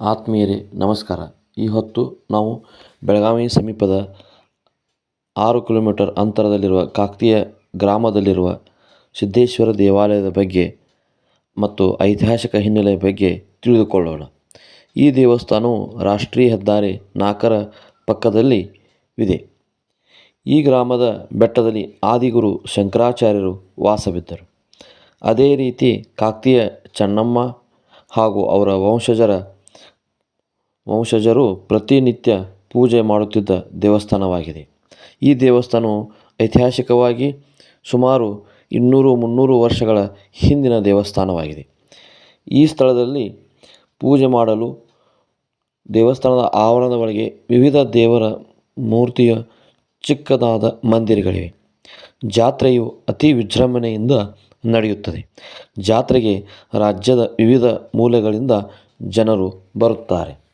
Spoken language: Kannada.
ಆತ್ಮೀಯರೇ, ನಮಸ್ಕಾರ. ಈ ಹೊತ್ತು ನಾವು ಬೆಳಗಾವಿ ಸಮೀಪದ ಆರು ಕಿಲೋಮೀಟರ್ ಅಂತರದಲ್ಲಿರುವ ಕಾಕ್ತಿಯ ಗ್ರಾಮದಲ್ಲಿರುವ ಸಿದ್ದೇಶ್ವರ ದೇವಾಲಯದ ಬಗ್ಗೆ ಮತ್ತು ಐತಿಹಾಸಿಕ ಹಿನ್ನೆಲೆಯ ಬಗ್ಗೆ ತಿಳಿದುಕೊಳ್ಳೋಣ. ಈ ದೇವಸ್ಥಾನವು ರಾಷ್ಟ್ರೀಯ ಹೆದ್ದಾರಿ ನಾಲ್ಕರ ಪಕ್ಕದಲ್ಲಿ ಇದೆ. ಈ ಗ್ರಾಮದ ಬೆಟ್ಟದಲ್ಲಿ ಆದಿಗುರು ಶಂಕರಾಚಾರ್ಯರು ವಾಸವಿದ್ದರು. ಅದೇ ರೀತಿ ಕಾಕ್ತಿಯ ಚೆನ್ನಮ್ಮ ಹಾಗೂ ಅವರ ವಂಶಜರ ವಂಶಜರು ಪ್ರತಿನಿತ್ಯ ಪೂಜೆ ಮಾಡುತ್ತಿದ್ದ ದೇವಸ್ಥಾನವಾಗಿದೆ. ಈ ದೇವಸ್ಥಾನವು ಐತಿಹಾಸಿಕವಾಗಿ ಸುಮಾರು ಇನ್ನೂರು ಮುನ್ನೂರು ವರ್ಷಗಳ ಹಿಂದಿನ ದೇವಸ್ಥಾನವಾಗಿದೆ. ಈ ಸ್ಥಳದಲ್ಲಿ ಪೂಜೆ ಮಾಡಲು ದೇವಸ್ಥಾನದ ಆವರಣದ ಒಳಗೆ ವಿವಿಧ ದೇವರ ಮೂರ್ತಿಯ ಚಿಕ್ಕದಾದ ಮಂದಿರಗಳಿವೆ. ಜಾತ್ರೆಯು ಅತಿ ವಿಜೃಂಭಣೆಯಿಂದ ನಡೆಯುತ್ತದೆ. ಜಾತ್ರೆಗೆ ರಾಜ್ಯದ ವಿವಿಧ ಮೂಲೆಗಳಿಂದ ಜನರು ಬರುತ್ತಾರೆ.